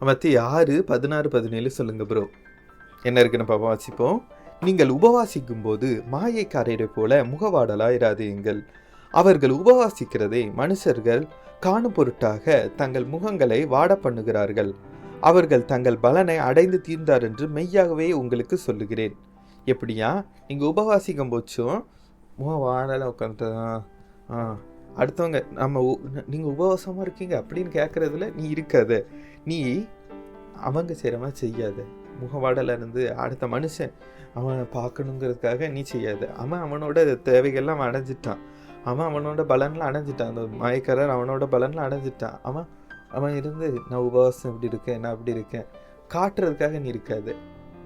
மற்ற ஆறு பதினாறு பதினேழு சொல்லுங்கள் ப்ரோ என்ன இருக்குன்னு பாப்பா வாசிப்போம். நீங்கள் உபவாசிக்கும் போது மாயைக்காரரை போல முகவாடலாயிராதீங்கள் அவர்கள் உபவாசிக்கிறதை மனுஷர்கள் காணும் பொருட்டாக தங்கள் முகங்களை வாட பண்ணுகிறார்கள். அவர்கள் தங்கள் பலனை அடைந்து தீர்ந்தார் என்று மெய்யாகவே உங்களுக்கு சொல்லுகிறேன். எப்படியா? நீங்கள் உபவாசிக்கும் போச்சும் முகம் வாடலை உட்காந்து ஆ. அடுத்தவங்க நம்ம நீங்கள் உபவாசமாக இருக்கீங்க அப்படின்னு கேட்குறதுல நீ இருக்காத. நீ அவங்க செய்கிறமா செய்யாத. முகவாடல இருந்து அடுத்த மனுஷன் அவன் பார்க்கணுங்கிறதுக்காக நீ செய்யாத. அவன் அவனோட தேவைகள்லாம் அடைஞ்சிட்டான். அவன் அவனோட பலன்லாம் அடைஞ்சிட்டான். அந்த மயக்காரர் அவனோட பலன்லாம் அடைஞ்சிட்டான். அவன் அவன் இருந்து நான் உபவாசம் இப்படி இருக்கேன் நான் அப்படி இருக்கேன். காட்டுறதுக்காக நீ இருக்காது.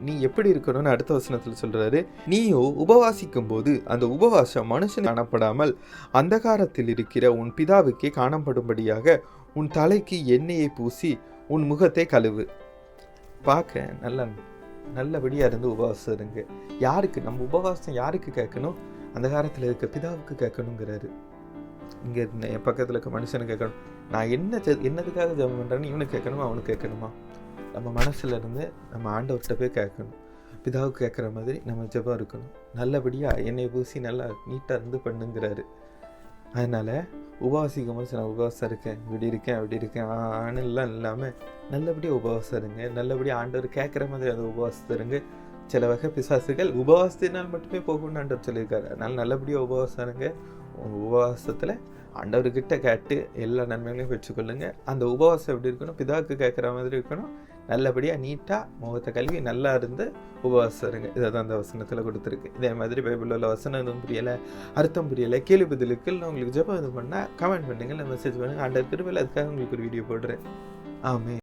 நீ எப்படி இருக்கணும்னு அடுத்த வசனத்தில் சொல்கிறாரு நீயோ உபவாசிக்கும் போது அந்த உபவாசம் மனுஷன் காணப்படாமல் அந்தகாரத்தில் இருக்கிற உன் பிதாவுக்கே காணப்படும்படியாக உன் தலைக்கு எண்ணெயை பூசி உன் முகத்தை கழுவு. பார்க்க நல்ல நல்லபடியாக இருந்து உபவாசம் இருங்க. யாருக்கு நம்ம உபவாசம் யாருக்கு கேட்கணும்? அந்த காலத்தில் இருக்க பிதாவுக்கு கேட்கணுங்கிறாரு. இங்கே என் பக்கத்தில் இருக்க மனுஷனுக்கு கேட்கணும். நான் என்ன என்னதுக்காக ஜபம் பண்ணுறேன்னு இவனுக்கு கேட்கணுமா? அவனுக்கு கேட்கணுமா? நம்ம மனசுலேருந்து நம்ம ஆண்டவர்கிட்ட போய் கேட்கணும். பிதாவுக்கு கேட்குற மாதிரி நம்ம ஜெபம் இருக்கணும். நல்லபடியாக எண்ணெய் பூசி நல்லா நீட்டாக இருந்து பண்ணுங்கிறாரு. அதனால் உபவாசிக்கும் போது நான் உபவாசம் இருக்கேன் இப்படி இருக்கேன் அப்படி இருக்கேன் ஆணுலாம் இல்லாமல் நல்லபடியாக உபவாசம் இருங்க. நல்லபடியாக ஆண்டவர் கேட்குற மாதிரி அந்த உபவாசத்தை இருங்க. சில வகை பிசாசுகள் உபவாசத்தினால் மட்டுமே போகும்னு ஆண்டவர் சொல்லியிருக்காரு. அதனால் நல்லபடியாக உபவாசம் இருங்க. உங்கள் உபவாசத்தில் ஆண்டவர்கிட்ட கேட்டு எல்லா நன்மைகளையும் பெற்றுக்கொள்ளுங்க. அந்த உபவாசம் எப்படி இருக்கணும்? பிதாவுக்கு கேட்குற மாதிரி இருக்கணும். நல்லபடியாக நீட்டாக முகத்தை கழுவி நல்லா இருந்து உபவாசம் இருங்க. இதை தான் அந்த வசனத்தில் கொடுத்துருக்கு. இதே மாதிரி பைபிளில் உள்ள வசனம் எதுவும் புரியலை அர்த்தம் புரியலை கேள்வி பதிலுக்கு இல்லை உங்களுக்கு ஜெபம் இது பண்ணால் கமெண்ட் பண்ணுங்கள் மெசேஜ் பண்ணுங்கள் ஆண்டவர் திருவிழா அதுக்காக உங்களுக்கு ஒரு வீடியோ போடுறேன். ஆமே